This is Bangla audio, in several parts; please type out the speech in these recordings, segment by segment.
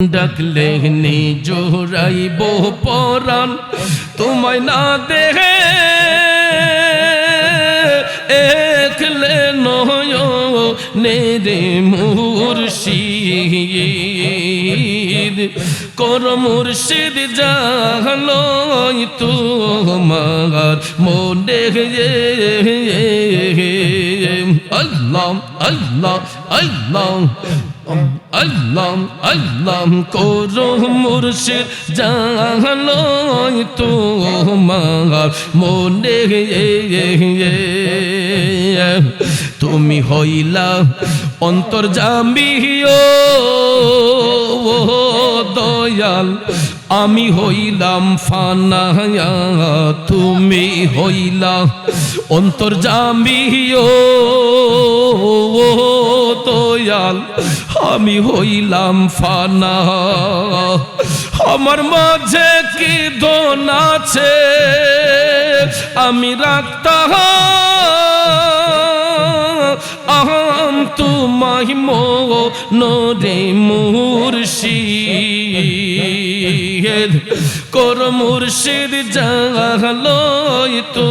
ডাকলে জোরাইব পরাণ, তোমায় না দেহে। একলে নয় নেরে মুর্শিদ, কর মুর্শিদ জাহলো তোমার মনে আল্লাহ আল্লাহ আল্লাহ। আল্লাহ আল্লাহ করো মুর্শিদ জানো তোমার মনে তুমি হইলা অন্তর্জামিও দয়াল। আমি হইলাম ফানা তুমি হইলা অন্তর জামিও। দয়াল, আমি হইলাম ফানা। আমার মাঝে কি দোন আছে? আমি রাখতাম। আহম তুমাই মো নরে মুর্শিদ। কর মুর্শিদ জাগলো তো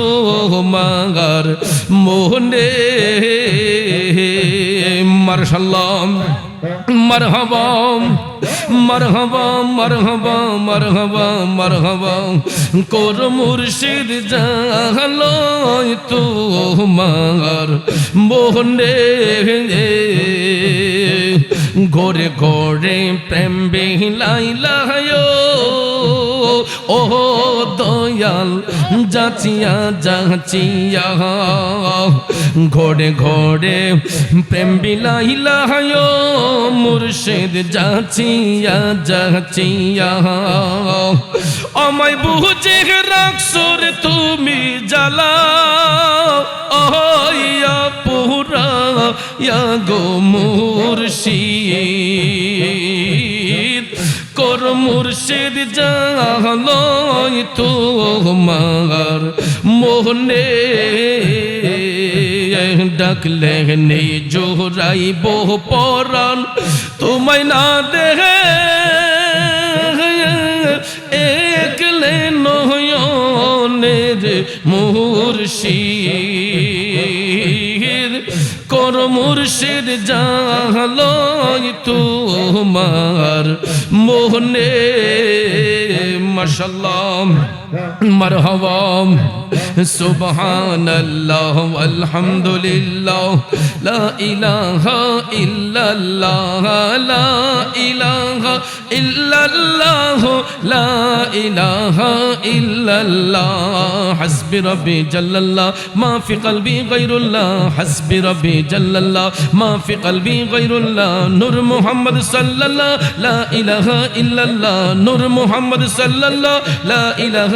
মাগার মোহনে মার্শাল্লাহ মারহাবা মারহাবা মারহাবা মারহাবা মারহাবা কোর মুর্শিদ জাহলো তো মার মোহনে ঘরে ঘরে প্রেম বেহিলাইলায় ও দয়াল, যাচিয়া যাচিয়া। ঘরে ঘরে প্রেম বিলাইলায় মুর্শিদ যাচিয়া যাচিয়া। আমায় বুঝে রাখসর তুমি জ্বালা। ইয়া পুরা গো মুর্শিদ। জাহলো তোমার মোহনে। ডাকলে নেই জোরাইব পরাণ, তোমায় না দেহে একলে নয়নের মুর্শিদ। কর মুর্শিদ জাহলো তোমার মোহনে। মাশাল্লাহ مرحبا سبحان الله والحمد لله لا إله إلا الله لا إله إلا الله لا إله إلا الله حسب ربي جل الله ما في قلبي غير الله حسب ربي جل الله ما في قلبي غير الله نور محمد صلى الله لا إله إلا الله نور محمد صلى الله لا إله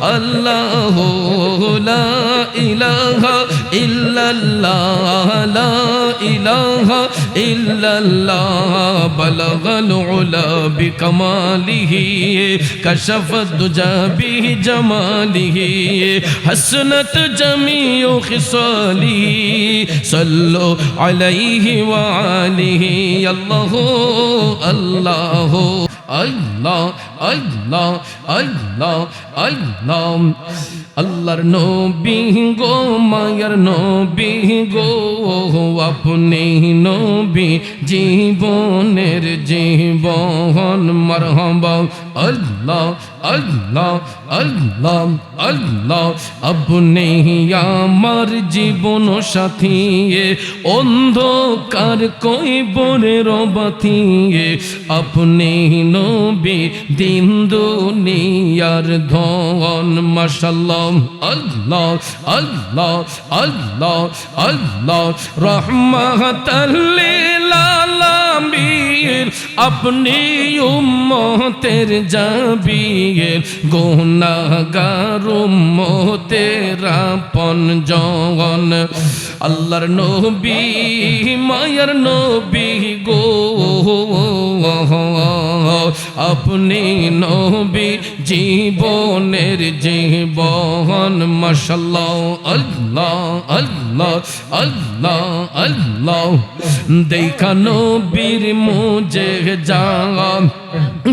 আল্লাহ লা ইলাহা ইল্লাল্লাহ, লা ইলাহা ইল্লাল্লাহ, বলগল উলা বিকমালিহি, কশফ দুজা বি জমালিহি, হসনত জমিউ খিসালি সল্লো আলাইহি ওয়া আলিহি, আল্লাহ আল্লাহ। আল্লাহ আল্লাহ আল্লাহ আল্লাহ। আল্লাহর নবী গো, মায়ার নবী গো, আপনি নবী জীবনের জীবন, মরহবা। আল্লাহ আল্লাহ আল্লাহ আল্লাহ। আপনি আমার জীবন সাথী অন্ধকার কই বনের বাতি আপনি নবী দিন দুনিয়ার ধন মাশাল্লাহ আল্লাহ আল্লাহ আল্লাহ আল্লাহ। রহমাতাল্লিল আপনি উম্মতের জাবির গোনাগার উম্মতের আপন জগন আল্লাহর নবী মায়ার নবী গো আপনি নবী জীবনের জীবন মশাল্লাহ আল্লাহ আল্লাহ আল্লাহ আল্লাহ দেখা নবীর মুজে যা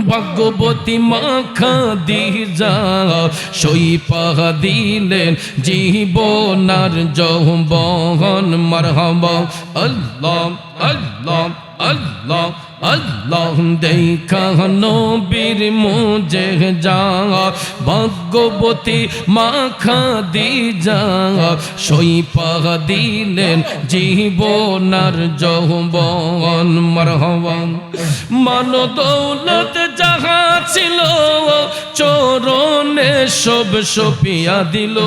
ভগবতী মাখা দি যা সই পাহা দিলেন জীবনার যৌবন মারহাবা আল্লাহ আল্লাহ আল্লাহ আল্লাহ, দেখা নবীর মুজে যা ভগবতী মাখা দি যা সই দিলেন জীবনার জহবন মারহাবা মান দৌলত যাহা ছিল চরণে সব সপিয়া দিল।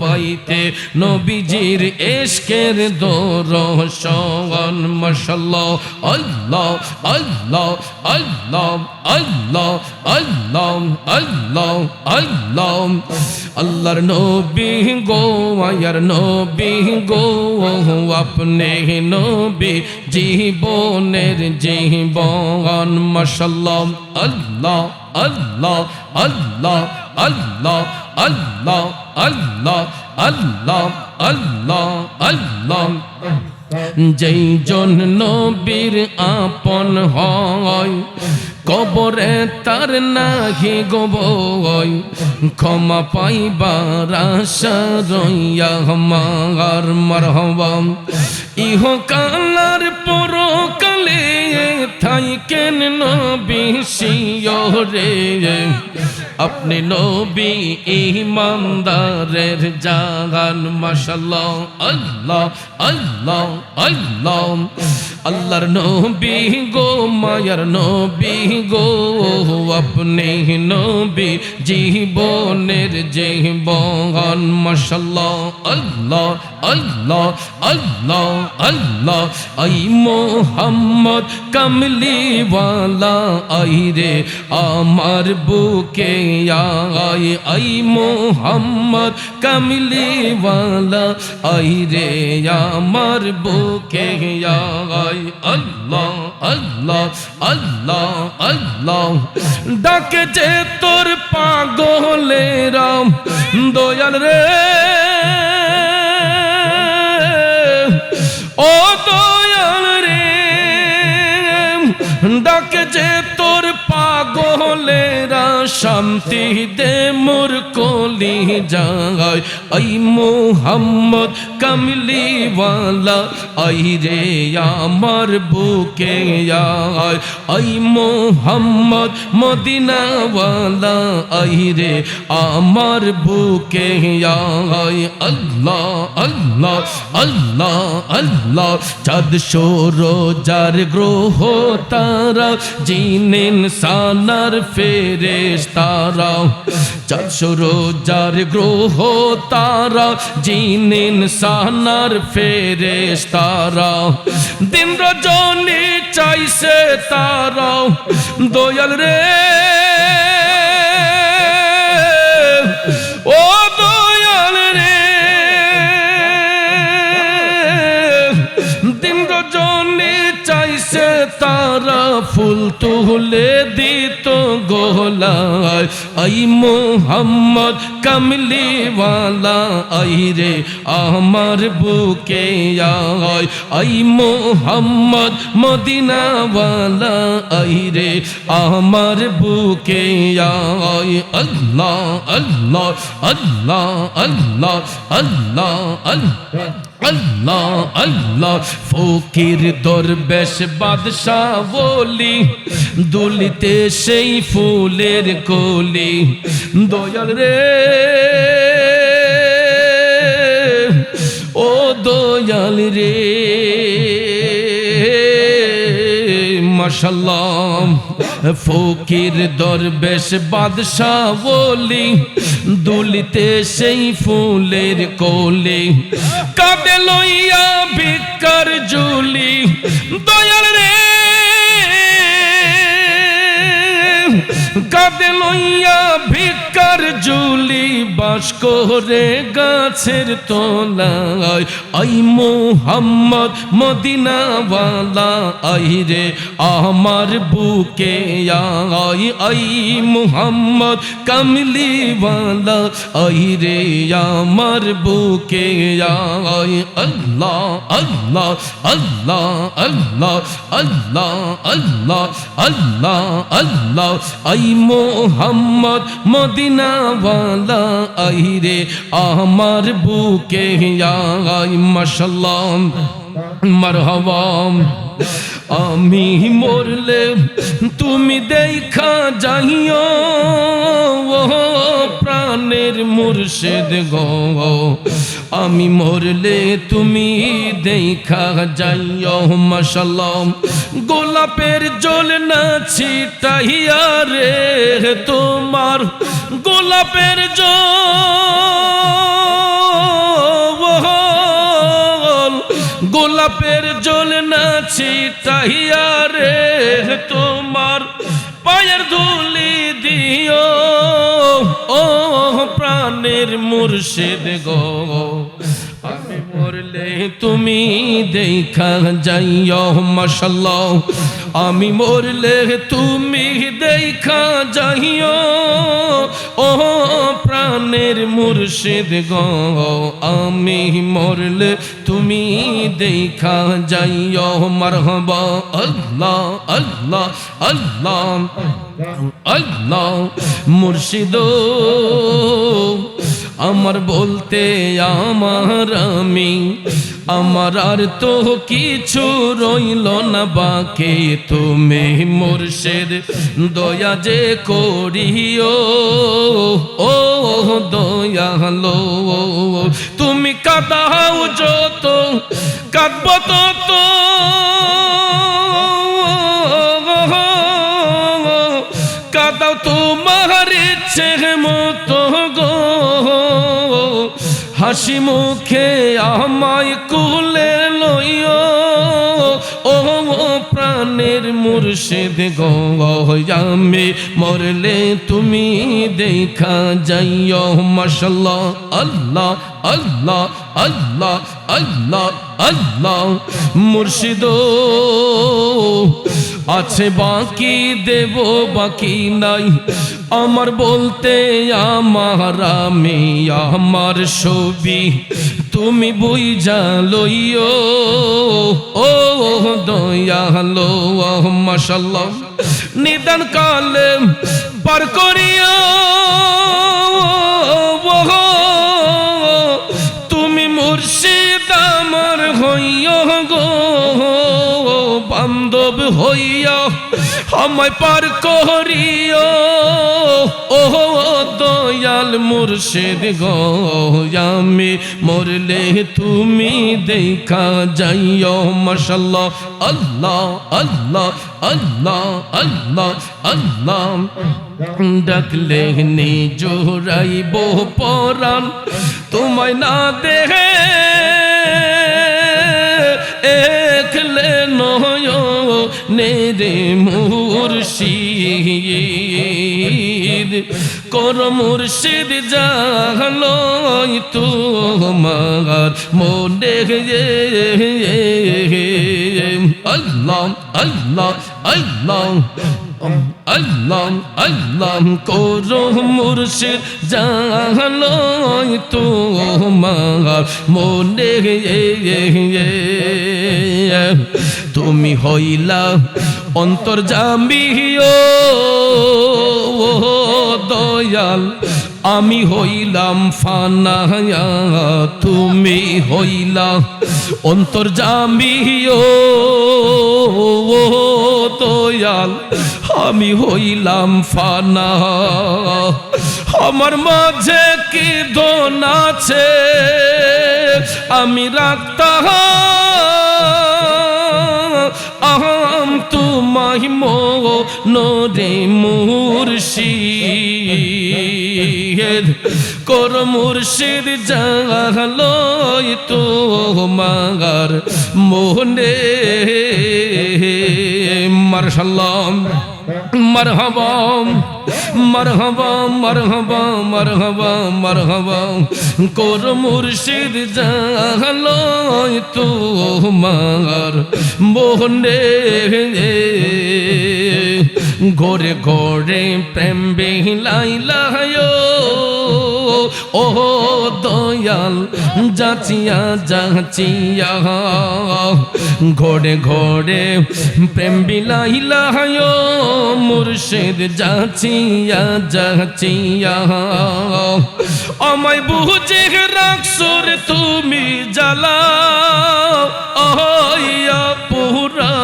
পাইতে নবীজির এসকের দরশন মশাল্লাহ আল্লাহ আল্লাহ আল্লাহ। আল্লাহ আল্লাহ আল্লাহ আল্লাহ। আল্লাহর নবী গো আয়ার নবী গো আপনি নবী জীবনের জীবন মশাল্লাহ আল্লাহ আল্লাহ আল্লাহ আল্লাহ আল্লাহ আল্লাহ আল্লাহ আল্লাহ আল্লাহ। যেই জন নবীর আপন হয়, কবরে তার নাহি গোবয় ক্ষমা পাইবার রইয়া মার মারহবাম ইহ কালার পরকালে থাইকেন নবী শিয়রে আপনি নবী ইমানদারের জাগান মাশাল্লাহ আল্লাহ আল্লাহ আল্লাহ আল্লাহর নবী গো মায়ার নবী গো আপনি নবী জীবনের জীবন মাশাল্লাহ আল্লাহ আল্লাহ আল্লাহ আল্লাহ আই মোহাম্মদ কামলিওয়ালা আই রে আমার বুকে আই আই মোহাম্মদ কামলিওয়ালা আই রে আমার বুকে আই আল্লাহ আল্লাহ আল্লাহ আল্লাহ। ডাকে যে তোর পাগলেরা, দয়াল রে। ও দয়াল রে, ডাকে পাগলেরা শান্তি দে মোর কলি যায়। আই মোহাম্মদ কামলিওয়ালা, আই রে আমার বুকে আয়। আই মোহাম্মদ মদিনাওয়ালা, আই রে আমার বুকে আয়। আল্লাহ আল্লাহ আল্লাহ আল্লাহ, চাঁদ সৌরজার গ্রহ তারা জিনেন সানার ফেরেশ তারা চাঁদ সৌরজার গ্রহ তারা জিনেন সানার ফেরেশ তারা দিন রজনী চাইছে তারা দয়াল রে। চাইছে তারা, ফুল তুলে দিত আই মোহাম্মদ কামলিওয়ালা, আই রে আমার বুকে আয়। আই মোহাম্মদ মদিনাওয়ালা, আই রে আমার বুকে আয়। আল্লাহ আল্লাহ আল্লাহ আল্লাহ আল্লাহ আল্লাহ। আল্লাহ আল্লাহ, ফকির দরবেশ বাদশাহ বলি, দুলিতে সেই ফুলের কলি, দয়াল রে। ও দয়াল রে। মাশাল্লাহ, ফকির দরবেশ বাদশাহ বলি, দুলিতে সেই ফুলের কোলে, কাঁদে লইয়া ভিকার জুলি দয়াল রে। কাঁদে লইয়া ভিকার জুলি বাস করে গাছের তলায়, আই মোহাম্মদ মদিনাওয়ালা, আই রে আমার বুকে আই আই মোহাম্মদ, কামলিওয়ালা আই রে আমার বুকে আই আল্লাহ আল্লাহ আল্লাহ আল্লাহ আল্লাহ আল্লাহ আল্লাহ আল্লাহ। আই মোহাম্মদ, মদিনাওয়ালা আই রে আমার বুকে আই মাশাল্লাহ মারহাবাম আমি মরলে তুমি দেখা যাইও। ও প্রাণের মুর্শিদ গো। আমি মরলে তুমি দেখা যাইও মাশাল্লাহ গোলাপের জল না ছিটাইয়া রে তোমার গোলাপের জল। গোলাপের জল না ছিটাইয়া রে তোমার পায়ের ধুলি দিও। ও প্রাণের মুর্শিদ গো। আমি মরলে তুমি দেখা যাইও মাশাল্লাহ আমি মরলে তুমি দেখা যাইও ও প্রাণের মুর্শিদ গো, আমি মরলে তুমি দেখা যাইও মারহাবা। আল্লাহ আল্লাহ আল্লাহ আল্লাহ, মুর্শিদ। আমার বলতে আমার আমি, আমার আর তো কিছু রইল না বাকি। তুমি মুর্শিদ, দয়া যে করিও, ও দয়ালো। তুমি কাদাও যত, কাঁদব তত হাসি মুখে আমায় কুলে লইও। ও প্রাণের মুর্শিদ আমি মরলে তুমি দেখা যাইও। মাশাল্লাহ, আল্লাহ আল্লাহ আল্লাহ আল্লাহ আল্লাহ। মুর্শিদ আছে বাকি, দেব বাকি নাই। আমার বলতে আমার, আমি আমার ছবি। তুমি বই লইও, ও দয়ালো মাশাল্লাহ। নিদান কালে পার করিও। আমায় পার করিও। ও দয়াল মুর্শিদ গো, আমি মরলে তুমি দেখা যাইও, মাশাল্লাহ। আল্লাহ আল্লাহ আল্লাহ আল্লাহ আল্লাহ। ডাকলে নি জোরাইব পরাণ, তোমায় না দেহে নেরে মুর্শিদ কর মুর্শিদ জাহলই তোমার মনে আল্লাহ আল্লাহ আল্লাহ আল্লাহ আল্লাহ করো মুর্শিদ তো তোমার মনে তুমি হইলা অন্তর্জামিও দয়াল। আমি হইলাম ফানা তুমি হইলা অন্তর ও তোয়াল আমি হইলাম ফানা আমার মাঝে কি দোন আছে? আমি রাখতাম, আহম তুমাই মো নরে মুর্শিদ কর মুর্শিদ জাগালই তো মাগার মোহনে মার্শাল্লাম মরহবাম মরহবাম মরহবাম মরহবাম মরহবাম। কোর মুর্শিদ জালয় তো মার মোহনে ঘরে ঘরে প্রেম বেহিলাই লাহায় ও দয়াল, যাচিয়া যাচিয়া, ঘরে ঘরে প্রেম বিলাইলায় মুর্শিদ যাচিয়া যাচিয়া। আমায় বুঝে রাখসর তুমি জ্বালা অহয়া পুরা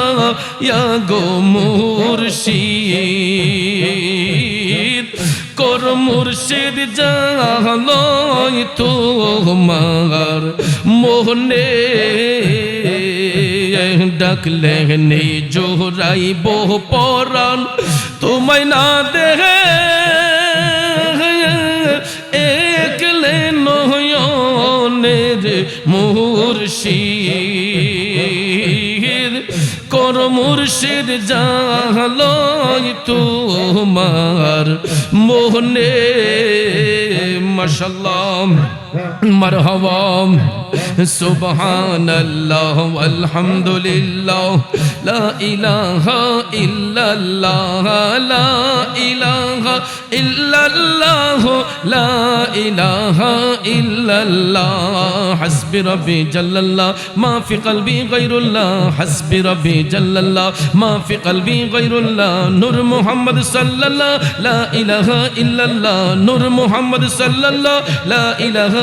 ইয়া গো মুর্শিদ। কর মুর্শিদ জাহালয় তোমার মোহনে। ডাকলে নেই জোহরাই বহু পরাণ, তোমায় না দেহে একলে নয়নের মুর্শিদ। কর মুর্শিদ, জাহালয় তোমার মোহনে mashallah مرحبا سبحان الله والحمد لله لا إله إلا الله لا إله إلا الله لا إله إلا الله حسب ربي جل الله ما في قلبي غير الله حسب ربي جل الله ما في قلبي غير الله نور محمد صلى الله لا إله إلا الله نور محمد صلى الله لا إله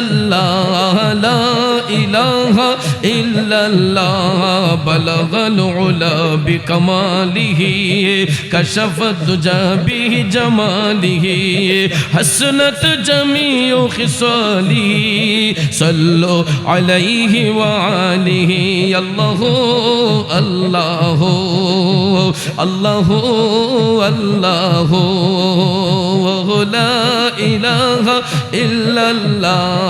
illallah la ilaha illallah balaghal ula bi kamalihi kashafat duja bi jamalihi hasnat jami'u khisali sallu alayhi wa alihi allah allah allah allah la ilaha illallah